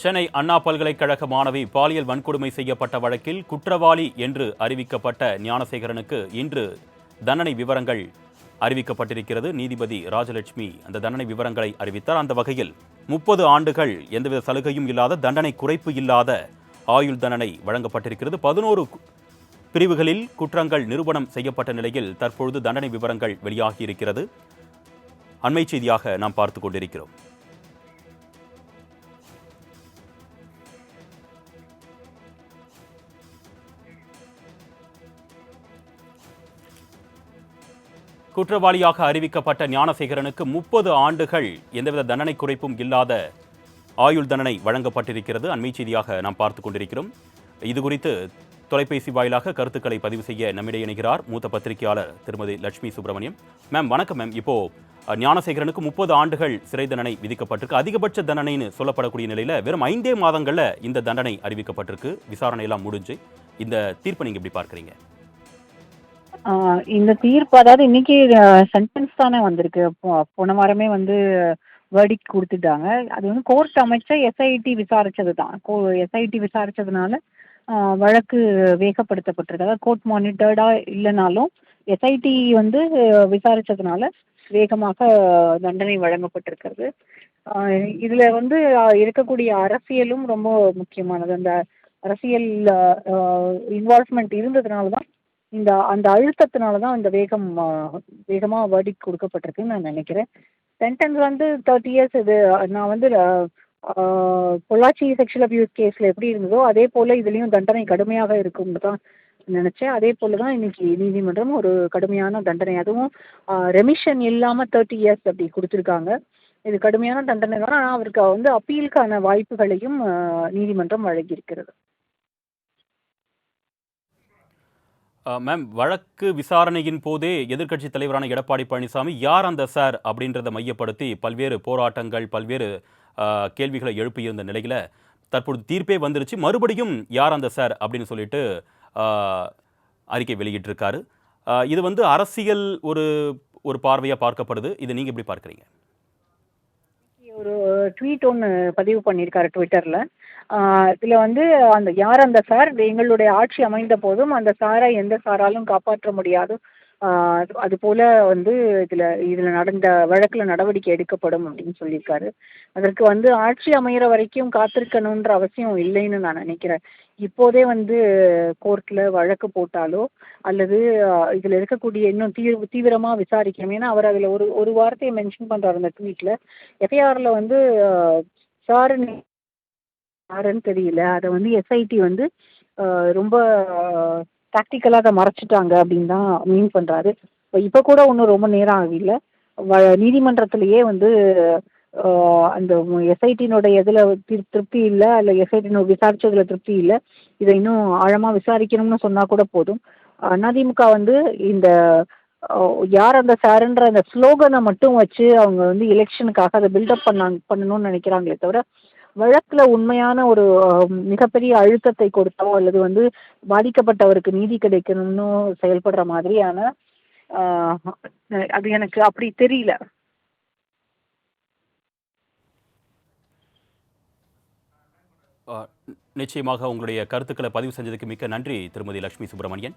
சென்னை அண்ணா பல்கலைக்கழக மாணவி பாலியல் வன்கொடுமை செய்யப்பட்ட வழக்கில் குற்றவாளி என்று அறிவிக்கப்பட்ட ஞானசேகரனுக்கு இன்று தண்டனை விவரங்கள் அறிவிக்கப்பட்டிருக்கிறது. நீதிபதி ராஜலட்சுமி அந்த தண்டனை விவரங்களை அறிவித்தார். அந்த வகையில் முப்பது ஆண்டுகள் எந்தவித சலுகையும் இல்லாத தண்டனை குறைப்பு இல்லாத ஆயுள் தண்டனை வழங்கப்பட்டிருக்கிறது. பதினோரு பிரிவுகளில் குற்றங்கள் நிரூபணம் செய்யப்பட்ட நிலையில் தற்பொழுது தண்டனை விவரங்கள் வெளியாகியிருக்கிறது. அண்மை செய்தியாக நாம் பார்த்து கொண்டிருக்கிறோம். குற்றவாளியாக அறிவிக்கப்பட்ட ஞானசேகரனுக்கு முப்பது ஆண்டுகள் எந்தவித தண்டனை குறைப்பும் இல்லாத ஆயுள் தண்டனை வழங்கப்பட்டிருக்கிறது. அண்மை செய்தியாக நாம் பார்த்து கொண்டிருக்கிறோம். இது குறித்து தொலைபேசி வாயிலாக கருத்துக்களை பதிவு செய்ய நம்மிடையே இணைகிறார் மூத்த பத்திரிகையாளர் திருமதி லட்சுமி சுப்பிரமணியம். மேம் வணக்கம் மேம். இப்போ ஞானசேகரனுக்கு முப்பது ஆண்டுகள் சிறை தண்டனை விதிக்கப்பட்டிருக்கு. அதிகபட்ச தண்டனைன்னு சொல்லப்படக்கூடிய நிலையில் வெறும் ஐந்தே மாதங்களில் இந்த தண்டனை அறிவிக்கப்பட்டிருக்கு. விசாரணை எல்லாம் முடிஞ்சு இந்த தீர்ப்பை நீங்கள் எப்படி பார்க்குறீங்க? இந்த தீர்ப்பு அதாவது இன்னைக்கு சென்டென்ஸ் தானே வந்திருக்கு. போ- போன வாரமே வந்து வேர்டிக் கொடுத்துட்டாங்க. அது வந்து கோர்ட் அமைச்ச எஸ்ஐடி விசாரிச்சது தான் கோ எஸ்ஐடி விசாரிச்சதுனால வழக்கு வேகப்படுத்தப்பட்டிருக்கு. அதாவது கோர்ட் மானிட்டர்டா இல்லைனாலும் எஸ்ஐடி வந்து விசாரிச்சதுனால வேகமாக தண்டனை வழங்கப்பட்டிருக்கிறது. இதில் இதுல வந்து இருக்கக்கூடிய அரசியலும் ரொம்ப முக்கியமானது. அந்த அரசியல் இன்வால்வ்மெண்ட் இருந்ததுனால தான் இந்த அந்த அழுத்தத்தினால தான் இந்த வேகம் வேகமாக வேர்டிக் கொடுக்கப்பட்டிருக்குன்னு நான் நினைக்கிறேன். சென்டென்ஸ் வந்து தேர்ட்டி இயர்ஸ் இது நான் வந்து பொள்ளாச்சி செக்ஷுவல் அபியூஸ் கேஸில் எப்படி இருந்ததோ அதே போல் இதுலேயும் தண்டனை கடுமையாக இருக்கும்னு தான் நினச்சேன். அதே போல் தான் இன்னைக்கு நீதிமன்றம் ஒரு கடுமையான தண்டனை அதுவும் ரெமிஷன் இல்லாமல் தேர்ட்டி இயர்ஸ் அப்படி கொடுத்துருக்காங்க. இது கடுமையான தண்டனை தான் ஆனால் அவருக்கு வந்து அப்பீலுக்கான வாய்ப்புகளையும் நீதிமன்றம் வழங்கியிருக்கிறது. மேம் வழக்கு விசாரணையின் போதே எதிர்க்கட்சி தலைவரான எடப்பாடி பழனிசாமி யார் அந்த சார்? அப்படின்றத மையப்படுத்தி பல்வேறு போராட்டங்கள் பல்வேறு கேள்விகளை எழுப்பியிருந்த நிலையில் தற்பொழுது தீர்ப்பே வந்துருச்சு. மறுபடியும் யார் அந்த சார்? அப்படின்னு சொல்லிட்டு அறிக்கை வெளியிட்டிருக்காரு. இது வந்து அரசியல் ஒரு ஒரு பார்வையாக பார்க்கப்படுது. இதை நீங்கள் எப்படி பார்க்குறீங்க? ட்வீட் ஒன்று பதிவு பண்ணியிருக்காரு ட்விட்டரில் இதில் வந்து அந்த யார் அந்த சார்? எங்களுடைய ஆட்சி அமைந்த போதும் அந்த சாரை எந்த சாராலும் காப்பாற்ற முடியாது. அது போல வந்து இதில் இதில் நடந்த வழக்கில் நடவடிக்கை எடுக்கப்படும் அப்படின்னு சொல்லியிருக்காரு. அதற்கு வந்து ஆட்சி அமைகிற வரைக்கும் காத்திருக்கணுன்ற அவசியம் இல்லைன்னு நான் நினைக்கிறேன். இப்போதே வந்து கோர்ட்டில் வழக்கு போட்டாலோ அல்லது இதில் இருக்கக்கூடிய இன்னும் தீவிர தீவிரமாக விசாரிக்கணும். ஏன்னா அவர் அதில் ஒரு ஒரு வார்த்தையை மென்ஷன் பண்ணுறாரு அந்த ட்வீட்டில் எஃப்ஐஆரில் வந்து சாருன்னு யாருன்னு தெரியல. அதை வந்து எஸ்ஐடி வந்து ரொம்ப டாக்டிக்கலாக அதை மறைச்சிட்டாங்க அப்படின்னு தான் மீன் பண்ணுறாரு இப்போ இப்போ கூட ஒன்றும் ரொம்ப நேரம் ஆகல வ நீதிமன்றத்திலேயே வந்து அந்த எஸ்ஐடியினுடைய இதில் திருப்தி இல்லை இல்லை எஸ்ஐடினு விசாரிச்சதுல திருப்தி இல்லை. இதை இன்னும் ஆழமாக விசாரிக்கணும்னு சொன்னால் கூட போதும். அதிமுக வந்து இந்த யார் அந்த சாருன்ற அந்த ஸ்லோகனை மட்டும் வச்சு அவங்க வந்து எலெக்ஷனுக்காக அதை பில்டப் பண்ணாங்க பண்ணணும்னு நினைக்கிறாங்களே தவிர வழக்கில் உண்மையான ஒரு மிகப்பெரிய அழுத்தத்தை கொடுத்தோ அல்லது வந்து பாதிக்கப்பட்டவருக்கு நீதி கிடைக்கணும்னு செயல்படுற மாதிரியான அது எனக்கு அப்படி தெரியல. நிச்சயமாக உங்களுடைய கருத்துக்களை பதிவு செஞ்சதுக்கு மிக்க நன்றி திருமதி லட்சுமி சுப்பிரமணியன்.